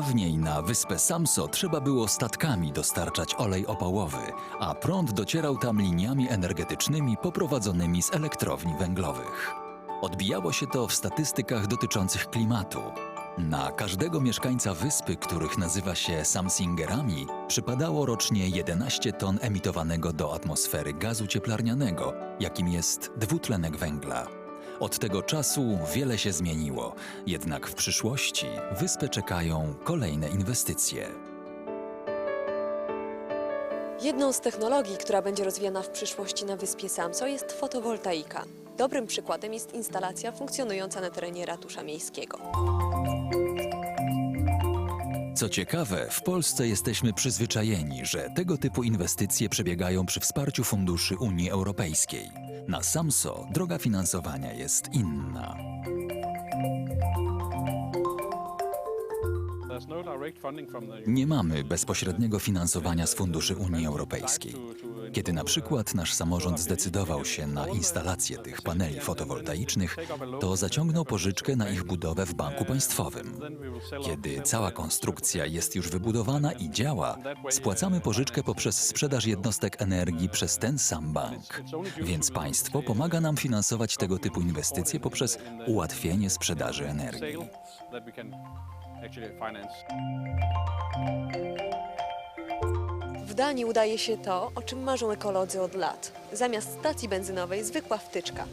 Dawniej na wyspę Samso trzeba było statkami dostarczać olej opałowy, a prąd docierał tam liniami energetycznymi poprowadzonymi z elektrowni węglowych. Odbijało się to w statystykach dotyczących klimatu. Na każdego mieszkańca wyspy, których nazywa się Samsingerami, przypadało rocznie 11 ton emitowanego do atmosfery gazu cieplarnianego, jakim jest dwutlenek węgla. Od tego czasu wiele się zmieniło, jednak w przyszłości wyspę czekają kolejne inwestycje. Jedną z technologii, która będzie rozwijana w przyszłości na wyspie Samso jest fotowoltaika. Dobrym przykładem jest instalacja funkcjonująca na terenie ratusza miejskiego. Co ciekawe, w Polsce jesteśmy przyzwyczajeni, że tego typu inwestycje przebiegają przy wsparciu funduszy Unii Europejskiej. Na Samso droga finansowania jest inna. Nie mamy bezpośredniego finansowania z funduszy Unii Europejskiej. Kiedy na przykład nasz samorząd zdecydował się na instalację tych paneli fotowoltaicznych, to zaciągnął pożyczkę na ich budowę w banku państwowym. Kiedy cała konstrukcja jest już wybudowana i działa, spłacamy pożyczkę poprzez sprzedaż jednostek energii przez ten sam bank. Więc państwo pomaga nam finansować tego typu inwestycje poprzez ułatwienie sprzedaży energii. Danii udaje się to, o czym marzą ekolodzy od lat. Zamiast stacji benzynowej zwykła wtyczka.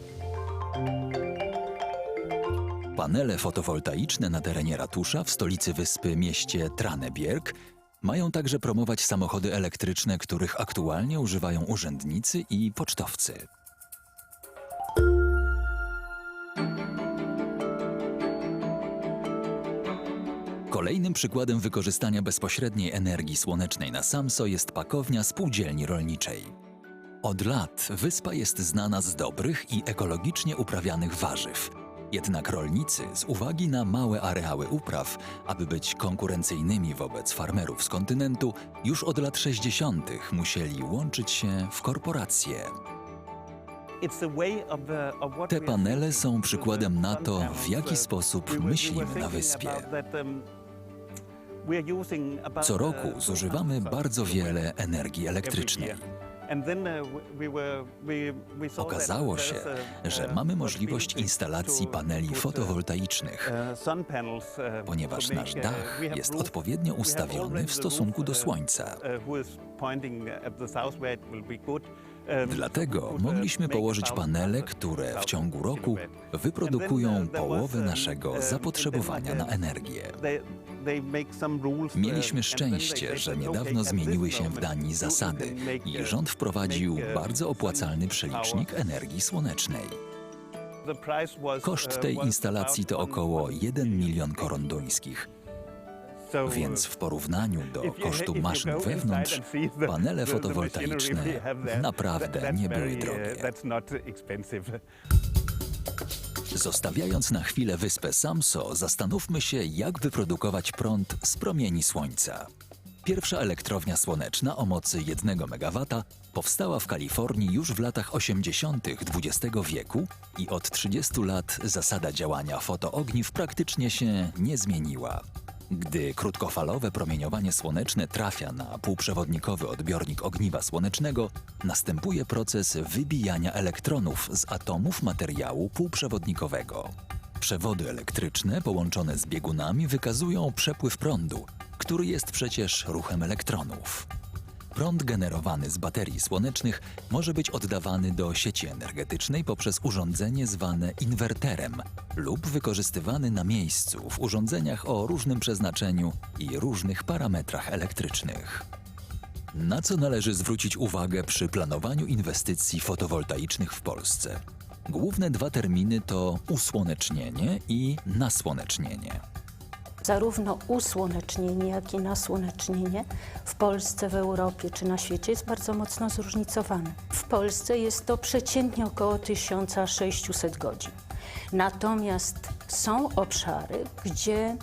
Panele fotowoltaiczne na terenie ratusza w stolicy wyspy mieście Tranebjerg mają także promować samochody elektryczne, których aktualnie używają urzędnicy i pocztowcy. Kolejnym przykładem wykorzystania bezpośredniej energii słonecznej na Samso jest pakownia spółdzielni rolniczej. Od lat wyspa jest znana z dobrych i ekologicznie uprawianych warzyw. Jednak rolnicy, z uwagi na małe areały upraw, aby być konkurencyjnymi wobec farmerów z kontynentu, już od lat 60. musieli łączyć się w korporacje. Te panele są przykładem na to, w jaki sposób myślimy na wyspie. Co roku zużywamy bardzo wiele energii elektrycznej. Okazało się, że mamy możliwość instalacji paneli fotowoltaicznych, ponieważ nasz dach jest odpowiednio ustawiony w stosunku do słońca. Dlatego mogliśmy położyć panele, które w ciągu roku wyprodukują połowę naszego zapotrzebowania na energię. Mieliśmy szczęście, że niedawno zmieniły się w Danii zasady i rząd wprowadził bardzo opłacalny przelicznik energii słonecznej. Koszt tej instalacji to około 1 milion koron duńskich, więc w porównaniu do kosztu maszyn wewnątrz, panele fotowoltaiczne naprawdę nie były drogie. Zostawiając na chwilę wyspę Samso, zastanówmy się, jak wyprodukować prąd z promieni słońca. Pierwsza elektrownia słoneczna o mocy 1 MW powstała w Kalifornii już w latach 80. XX wieku i od 30 lat zasada działania fotoogniw praktycznie się nie zmieniła. Gdy krótkofalowe promieniowanie słoneczne trafia na półprzewodnikowy odbiornik ogniwa słonecznego, następuje proces wybijania elektronów z atomów materiału półprzewodnikowego. Przewody elektryczne połączone z biegunami wykazują przepływ prądu, który jest przecież ruchem elektronów. Prąd generowany z baterii słonecznych może być oddawany do sieci energetycznej poprzez urządzenie zwane inwerterem lub wykorzystywany na miejscu w urządzeniach o różnym przeznaczeniu i różnych parametrach elektrycznych. Na co należy zwrócić uwagę przy planowaniu inwestycji fotowoltaicznych w Polsce? Główne dwa terminy to usłonecznienie i nasłonecznienie. Zarówno usłonecznienie, jak i nasłonecznienie w Polsce, w Europie czy na świecie jest bardzo mocno zróżnicowane. W Polsce jest to przeciętnie około 1600 godzin. Natomiast są obszary, gdzie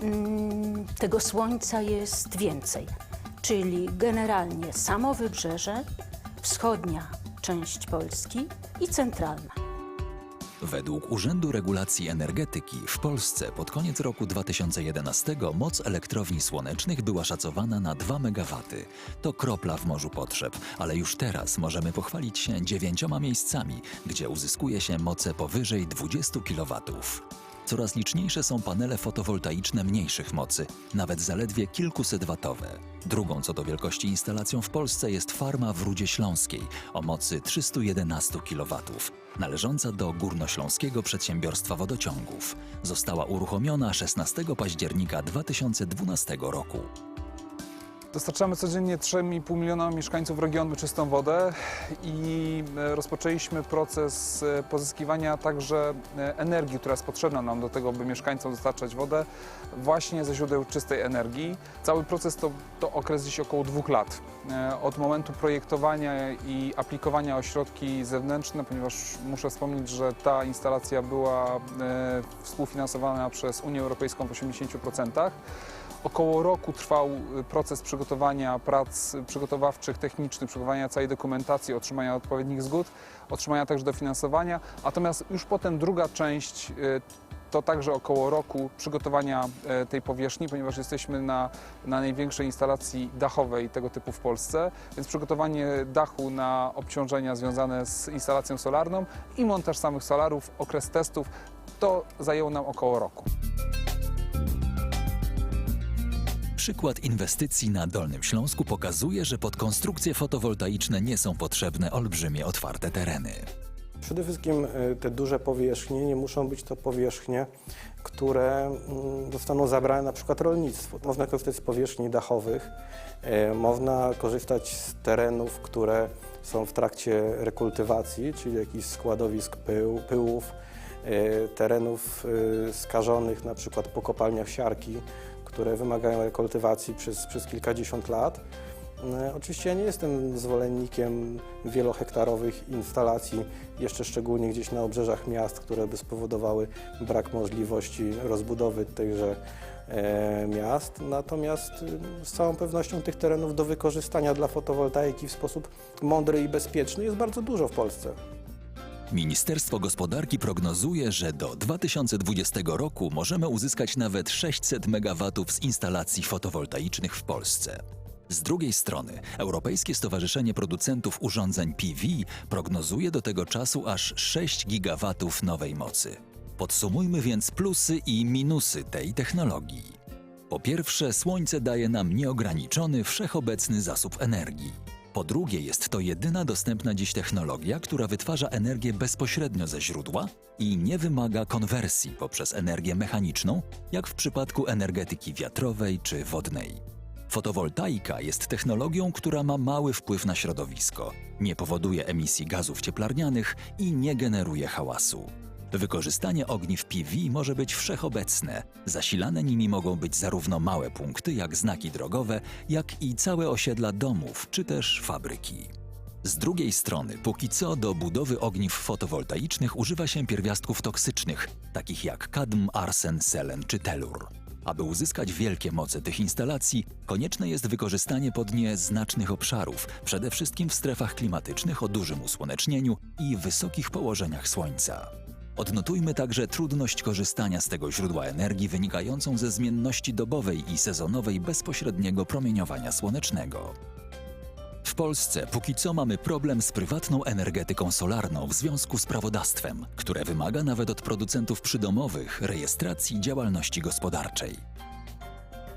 mm, tego słońca jest więcej, czyli generalnie samo wybrzeże, wschodnia część Polski i centralna. Według Urzędu Regulacji Energetyki w Polsce pod koniec roku 2011 moc elektrowni słonecznych była szacowana na 2 MW. To kropla w morzu potrzeb, ale już teraz możemy pochwalić się dziewięcioma miejscami, gdzie uzyskuje się moce powyżej 20 kW. Coraz liczniejsze są panele fotowoltaiczne mniejszych mocy, nawet zaledwie kilkusetwatowe. Drugą co do wielkości instalacją w Polsce jest farma w Rudzie Śląskiej o mocy 311 kW, należąca do Górnośląskiego Przedsiębiorstwa Wodociągów. Została uruchomiona 16 października 2012 roku. Dostarczamy codziennie 3,5 miliona mieszkańców regionu czystą wodę i e, rozpoczęliśmy proces e, pozyskiwania także e, energii, która jest potrzebna nam do tego, by mieszkańcom dostarczać wodę właśnie ze źródeł czystej energii. Cały proces to, to okres gdzieś około dwóch lat. Od momentu projektowania i aplikowania o środki zewnętrzne, ponieważ muszę wspomnieć, że ta instalacja była współfinansowana przez Unię Europejską w 80%. Około roku trwał proces przygotowania prac przygotowawczych, technicznych, przygotowania całej dokumentacji, otrzymania odpowiednich zgód, otrzymania także dofinansowania. Natomiast już potem druga część y, to także około roku przygotowania e, tej powierzchni, ponieważ jesteśmy na, na największej instalacji dachowej tego typu w Polsce, więc przygotowanie dachu na obciążenia związane z instalacją solarną i montaż samych solarów, okres testów, to zajęło nam około roku. Przykład inwestycji na Dolnym Śląsku pokazuje, że pod konstrukcje fotowoltaiczne nie są potrzebne olbrzymie otwarte tereny. Przede wszystkim y, te duże powierzchnie nie muszą być to powierzchnie, które mm, zostaną zabrane na przykład rolnictwu. Można korzystać z powierzchni dachowych, y, można korzystać z terenów, które są w trakcie rekultywacji, czyli jakichś składowisk pył, pyłów, y, terenów skażonych na przykład po kopalniach siarki, które wymagają rekultywacji przez, przez kilkadziesiąt lat. E, Oczywiście ja nie jestem zwolennikiem wielohektarowych instalacji, jeszcze szczególnie gdzieś na obrzeżach miast, które by spowodowały brak możliwości rozbudowy tychże e, miast. Natomiast y, z całą pewnością tych terenów do wykorzystania dla fotowoltaiki w sposób mądry i bezpieczny jest bardzo dużo w Polsce. Ministerstwo Gospodarki prognozuje, że do 2020 roku możemy uzyskać nawet 600 MW z instalacji fotowoltaicznych w Polsce. Z drugiej strony, Europejskie Stowarzyszenie Producentów Urządzeń PV prognozuje do tego czasu aż 6 gigawatów nowej mocy. Podsumujmy więc plusy i minusy tej technologii. Po pierwsze, słońce daje nam nieograniczony, wszechobecny zasób energii. Po drugie, jest to jedyna dostępna dziś technologia, która wytwarza energię bezpośrednio ze źródła i nie wymaga konwersji poprzez energię mechaniczną, jak w przypadku energetyki wiatrowej czy wodnej. Fotowoltaika jest technologią, która ma mały wpływ na środowisko, nie powoduje emisji gazów cieplarnianych i nie generuje hałasu. Wykorzystanie ogniw PV może być wszechobecne. Zasilane nimi mogą być zarówno małe punkty, jak znaki drogowe, jak i całe osiedla domów czy też fabryki. Z drugiej strony, póki co do budowy ogniw fotowoltaicznych używa się pierwiastków toksycznych, takich jak kadm, arsen, selen czy telur. Aby uzyskać wielkie moce tych instalacji, konieczne jest wykorzystanie pod nie znacznych obszarów, przede wszystkim w strefach klimatycznych o dużym usłonecznieniu i wysokich położeniach słońca. Odnotujmy także trudność korzystania z tego źródła energii wynikającą ze zmienności dobowej i sezonowej bezpośredniego promieniowania słonecznego. W Polsce póki co mamy problem z prywatną energetyką solarną w związku z prawodawstwem, które wymaga nawet od producentów przydomowych rejestracji działalności gospodarczej.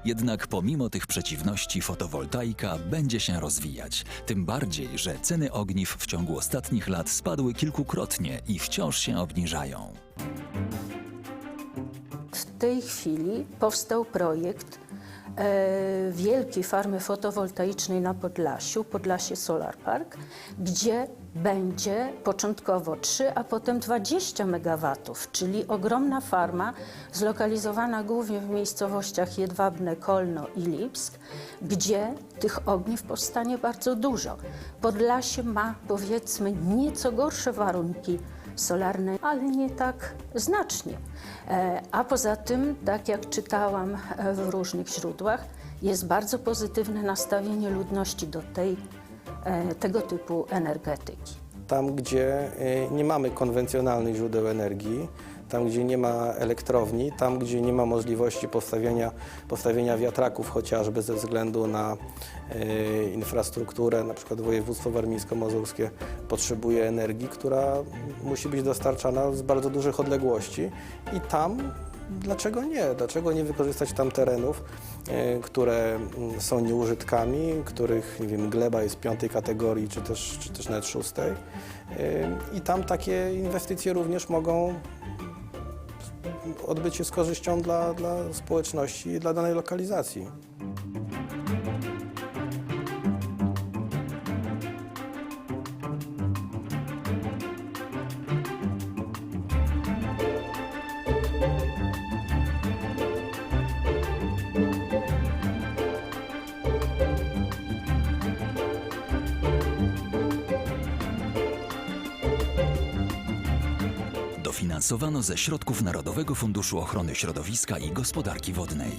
Jednak pomimo tych przeciwności fotowoltaika będzie się rozwijać, tym bardziej, że ceny ogniw w ciągu ostatnich lat spadły kilkukrotnie i wciąż się obniżają. W tej chwili powstał projekt wielkiej farmy fotowoltaicznej na Podlasiu, Podlasie Solar Park, gdzie będzie początkowo 3, a potem 20 MW, czyli ogromna farma zlokalizowana głównie w miejscowościach Jedwabne, Kolno i Lipsk, gdzie tych ogniw powstanie bardzo dużo. Podlasie ma powiedzmy nieco gorsze warunki solarne, ale nie tak znacznie. E, A poza tym, tak jak czytałam e, w różnych źródłach, jest bardzo pozytywne nastawienie ludności do tej, e, tego typu energetyki. tam gdzie nie mamy konwencjonalnych źródeł energii, tam gdzie nie ma elektrowni, tam gdzie nie ma możliwości postawienia, postawienia wiatraków chociażby ze względu na y, infrastrukturę, na przykład województwo warmińsko-mazurskie potrzebuje energii, która musi być dostarczana z bardzo dużych odległości i tam Dlaczego nie? Dlaczego nie wykorzystać tam terenów, e, które mm, są nieużytkami, których nie wiem, gleba jest piątej kategorii, czy też, czy też nawet szóstej. E, I tam takie inwestycje również mogą odbyć się z korzyścią dla, dla społeczności i dla danej lokalizacji. Dofinansowano ze środków Narodowego Funduszu Ochrony Środowiska i Gospodarki Wodnej.